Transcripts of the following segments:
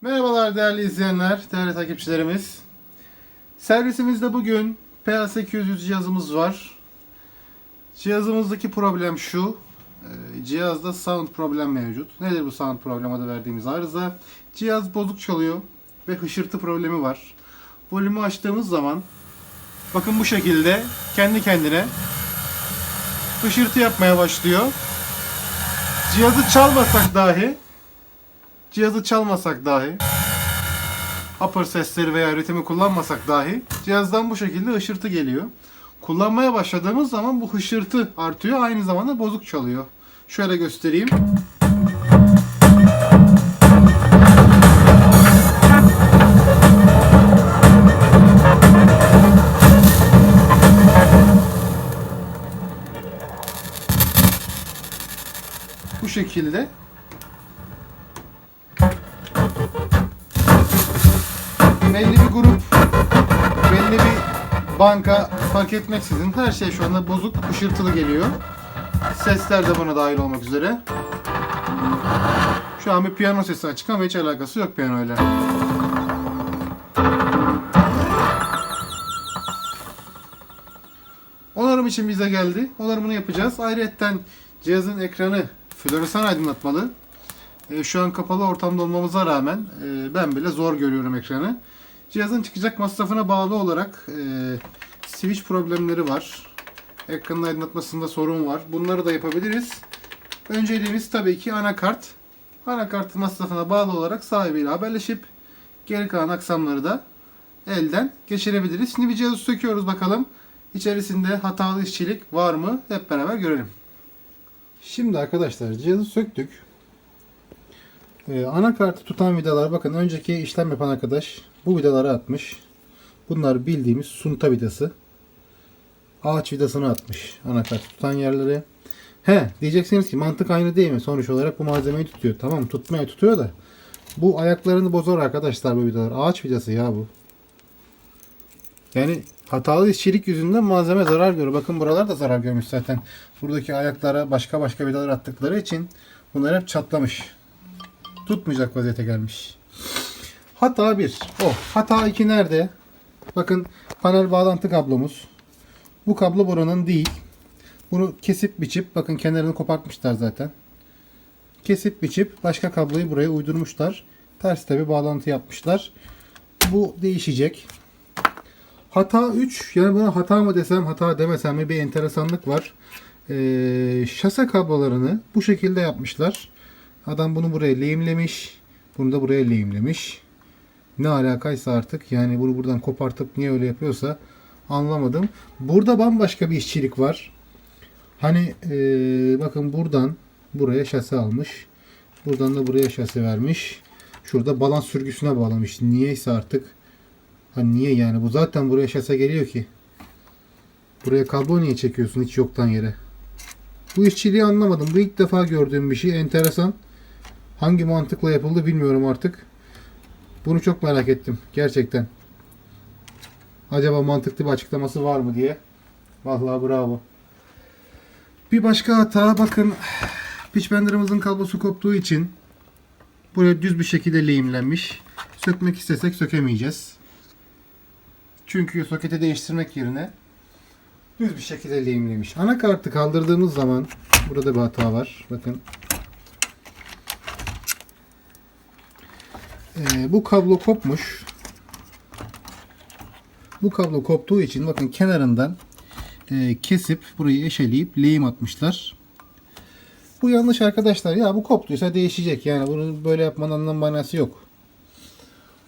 Merhabalar değerli izleyenler, değerli takipçilerimiz. Servisimizde bugün PA800 cihazımız var. Cihazımızdaki problem şu. e, Cihazda sound problem mevcut. Nedir bu sound problem adı verdiğimiz arıza? Cihaz bozuk çalıyor ve hışırtı problemi var. Volümü açtığımız zaman bakın bu şekilde kendi kendine hışırtı yapmaya başlıyor. Cihazı çalmasak dahi cihazı çalmasak dahi upper sesleri veya ritmi kullanmasak dahi cihazdan bu şekilde hışırtı geliyor. Kullanmaya başladığımız zaman bu hışırtı artıyor. Aynı zamanda bozuk çalıyor. Şöyle göstereyim. Bu şekilde banka fark etmeksizin her şey şu anda bozuk, hışırtılı geliyor. Sesler de buna dahil olmak üzere. Şu an bir piyano sesi açık ama hiç alakası yok piyanoyla. Onarım için bize geldi. Onarımını yapacağız. Ayrıca cihazın ekranı floresan aydınlatmalı. E, şu an kapalı ortamda olmamıza rağmen e, ben bile zor görüyorum ekranı. Cihazın çıkacak masrafına bağlı olarak e, switch problemleri var. Ekranın aydınlatmasında sorun var. Bunları da yapabiliriz. Önceliğimiz tabii ki anakart. Anakart masrafına bağlı olarak sahibiyle haberleşip geri kalan aksamları da elden geçirebiliriz. Şimdi bir cihazı söküyoruz bakalım. İçerisinde hatalı işçilik var mı? Hep beraber görelim. Şimdi arkadaşlar cihazı söktük. Ee, anakartı tutan vidalar bakın önceki işlem yapan arkadaş bu vidaları atmış. Bunlar bildiğimiz sunta vidası. Ağaç vidasını atmış anakartı tutan yerlere. He diyeceksiniz ki mantık aynı değil mi? Sonuç olarak bu malzemeyi tutuyor. Tamam tutmaya tutuyor da bu ayaklarını bozar arkadaşlar bu vidalar. Ağaç vidası ya bu. Yani hatalı işçilik yüzünden malzeme zarar görüyor. Bakın buralar da zarar görmüş zaten. Buradaki ayaklara başka başka vidalar attıkları için bunlar hep çatlamış tutmayacak vaziyete gelmiş. Hata 1. O. Hata 2 nerede? Bakın panel bağlantı kablomuz. Bu kablo buranın değil. Bunu kesip biçip bakın kenarını kopartmışlar zaten. Kesip biçip başka kabloyu buraya uydurmuşlar. Ters tabi bağlantı yapmışlar. Bu değişecek. Hata 3. Yani buna hata mı desem hata demesem mi bir enteresanlık var. Ee, şase kablolarını bu şekilde yapmışlar. Adam bunu buraya lehimlemiş. Bunu da buraya lehimlemiş. Ne alakaysa artık yani bunu buradan kopartıp niye öyle yapıyorsa anlamadım. Burada bambaşka bir işçilik var. Hani ee, bakın buradan buraya şase almış. Buradan da buraya şase vermiş. Şurada balans sürgüsüne bağlamış. Niyeyse artık. Hani niye yani? Bu zaten buraya şase geliyor ki. Buraya kablo niye çekiyorsun hiç yoktan yere? Bu işçiliği anlamadım. Bu ilk defa gördüğüm bir şey. Enteresan. Hangi mantıkla yapıldı bilmiyorum artık. Bunu çok merak ettim. Gerçekten. Acaba mantıklı bir açıklaması var mı diye. Vallahi bravo. Bir başka hata bakın. Pitch bender'ımızın kablosu koptuğu için buraya düz bir şekilde lehimlenmiş. Sökmek istesek sökemeyeceğiz. Çünkü soketi değiştirmek yerine düz bir şekilde lehimlemiş. Anakartı kaldırdığımız zaman burada bir hata var. Bakın Ee, bu kablo kopmuş. Bu kablo koptuğu için bakın kenarından e, kesip burayı eşeleyip lehim atmışlar. Bu yanlış arkadaşlar. Ya bu koptuysa değişecek. Yani bunu böyle yapmanın anlam manası yok.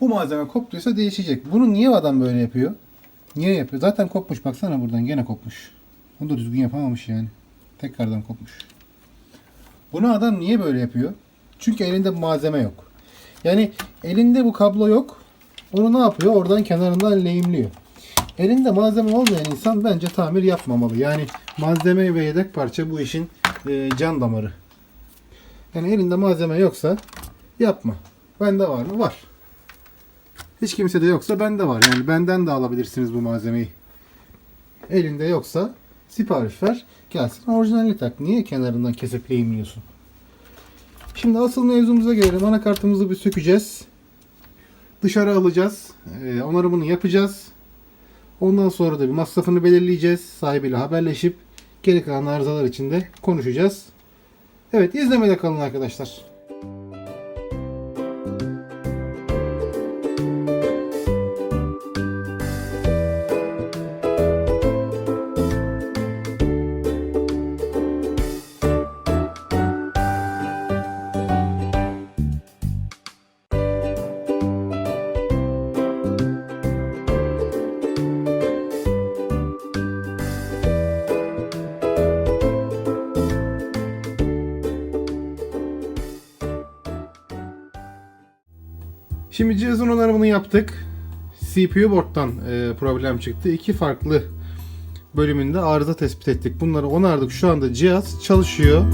Bu malzeme koptuysa değişecek. Bunu niye adam böyle yapıyor? Niye yapıyor? Zaten kopmuş. Baksana buradan gene kopmuş. Onu da düzgün yapamamış yani. Tekrardan kopmuş. Bunu adam niye böyle yapıyor? Çünkü elinde malzeme yok. Yani elinde bu kablo yok. Onu ne yapıyor? Oradan kenarından lehimliyor. Elinde malzeme olmayan insan bence tamir yapmamalı. Yani malzeme ve yedek parça bu işin e, can damarı. Yani elinde malzeme yoksa yapma. Bende var mı? Var. Hiç kimse de yoksa bende var. Yani benden de alabilirsiniz bu malzemeyi. Elinde yoksa sipariş ver. Gelsin orijinalini tak. Niye kenarından kesip lehimliyorsun? Şimdi asıl mevzumuza gelelim. Anakartımızı bir sökeceğiz. dışarı alacağız. Ee, onarımını yapacağız. Ondan sonra da bir masrafını belirleyeceğiz. Sahibiyle haberleşip geri kalan arızalar için de konuşacağız. Evet izlemede kalın arkadaşlar. Şimdi cihazın onarımını yaptık. CPU board'dan e, problem çıktı. İki farklı bölümünde arıza tespit ettik. Bunları onardık. Şu anda cihaz çalışıyor.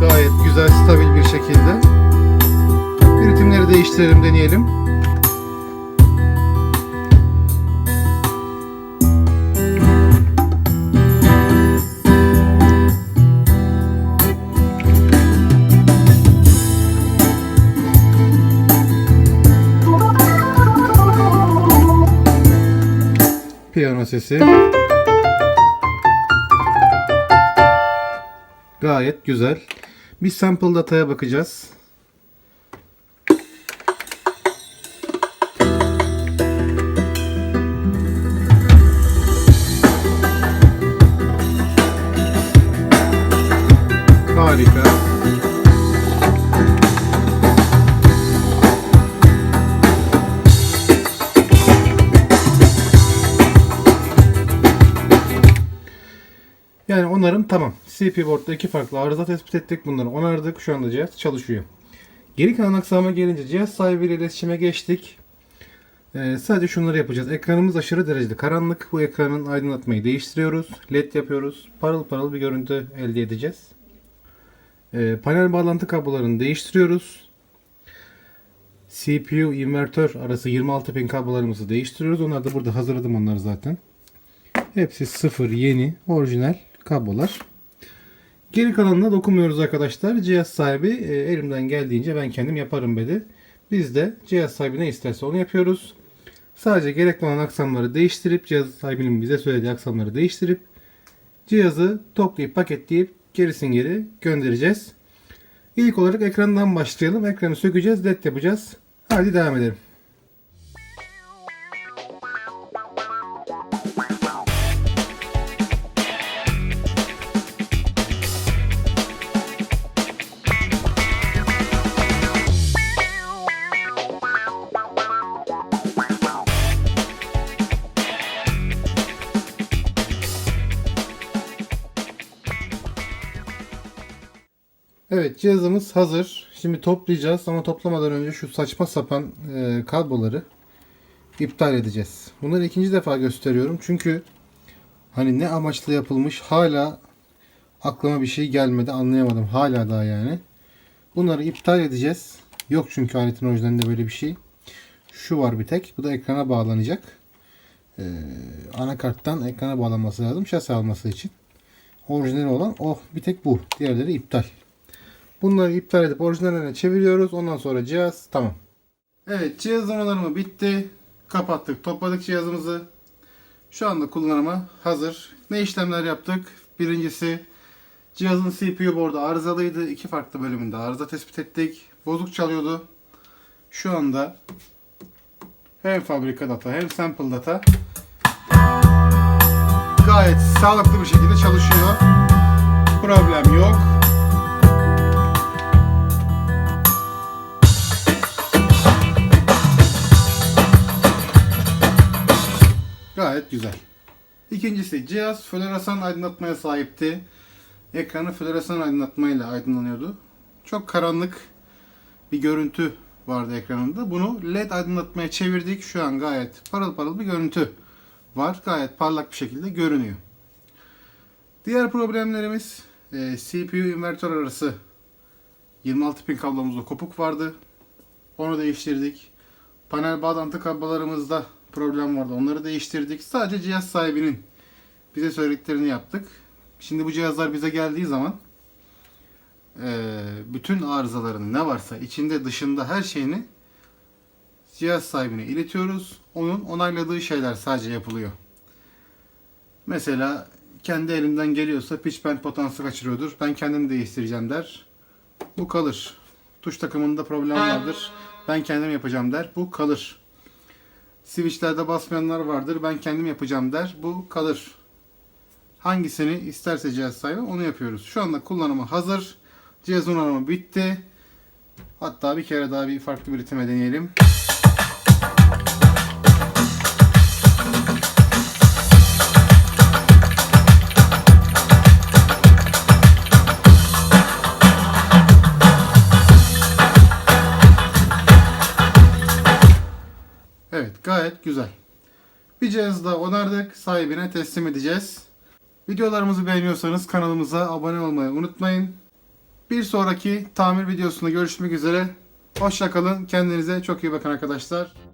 Gayet güzel, stabil bir şekilde. Ritimleri değiştirelim, deneyelim. Piyano sesi. Gayet güzel. Bir sample dataya bakacağız. Yani onarım tamam. CPU board'da iki farklı arıza tespit ettik. Bunları onardık. Şu anda cihaz çalışıyor. Geri kalan aksama gelince cihaz sahibiyle iletişime geçtik. Ee, sadece şunları yapacağız. Ekranımız aşırı derecede karanlık. Bu ekranın aydınlatmayı değiştiriyoruz. LED yapıyoruz. Parıl parıl bir görüntü elde edeceğiz. Ee, panel bağlantı kablolarını değiştiriyoruz. CPU invertör arası 26 pin kablolarımızı değiştiriyoruz. Onlar da burada hazırladım onları zaten. Hepsi sıfır, yeni, orijinal kablolar. Geri kalanına dokunmuyoruz arkadaşlar. Cihaz sahibi e, elimden geldiğince ben kendim yaparım dedi. Biz de cihaz sahibi ne isterse onu yapıyoruz. Sadece gerekli olan aksamları değiştirip cihaz sahibinin bize söylediği aksamları değiştirip cihazı toplayıp paketleyip gerisin geri göndereceğiz. İlk olarak ekrandan başlayalım. Ekranı sökeceğiz, led yapacağız. Hadi devam edelim. Evet cihazımız hazır. Şimdi toplayacağız ama toplamadan önce şu saçma sapan e, kabloları iptal edeceğiz. Bunları ikinci defa gösteriyorum. Çünkü hani ne amaçla yapılmış hala aklıma bir şey gelmedi anlayamadım. Hala daha yani. Bunları iptal edeceğiz. Yok çünkü aletin orijinalinde böyle bir şey. Şu var bir tek. Bu da ekrana bağlanacak. Ee, anakarttan ekrana bağlanması lazım. Şase alması için. Orijinali olan o bir tek bu. Diğerleri iptal. Bunları iptal edip orijinaline çeviriyoruz. Ondan sonra cihaz tamam. Evet cihaz donanımı bitti. Kapattık. Topladık cihazımızı. Şu anda kullanıma hazır. Ne işlemler yaptık? Birincisi cihazın CPU board'u arızalıydı. İki farklı bölümünde arıza tespit ettik. Bozuk çalıyordu. Şu anda hem fabrika data hem sample data gayet sağlıklı bir şekilde çalışıyor. Problem yok. Gayet güzel. İkincisi cihaz floresan aydınlatmaya sahipti. Ekranı floresan aydınlatmayla aydınlanıyordu. Çok karanlık bir görüntü vardı ekranında. Bunu LED aydınlatmaya çevirdik. Şu an gayet parıl parıl bir görüntü var. Gayet parlak bir şekilde görünüyor. Diğer problemlerimiz e, CPU invertör arası 26 pin kablomuzda kopuk vardı. Onu değiştirdik. Panel bağlantı kablolarımızda problem vardı. Onları değiştirdik. Sadece cihaz sahibinin bize söylediklerini yaptık. Şimdi bu cihazlar bize geldiği zaman e, bütün arızalarını ne varsa içinde dışında her şeyini cihaz sahibine iletiyoruz. Onun onayladığı şeyler sadece yapılıyor. Mesela kendi elimden geliyorsa pitch bend potansı kaçırıyordur. Ben kendim değiştireceğim der. Bu kalır. Tuş takımında problem vardır. Ben kendim yapacağım der. Bu kalır. Switchlerde basmayanlar vardır. Ben kendim yapacağım der. Bu kalır. Hangisini isterse cihaz sahibi onu yapıyoruz. Şu anda kullanımı hazır. Cihazın onarımı bitti. Hatta bir kere daha bir farklı bir ritme deneyelim. Güzel. Bir cihaz daha onardık. Sahibine teslim edeceğiz. Videolarımızı beğeniyorsanız kanalımıza abone olmayı unutmayın. Bir sonraki tamir videosunda görüşmek üzere. Hoşçakalın. Kendinize çok iyi bakın arkadaşlar.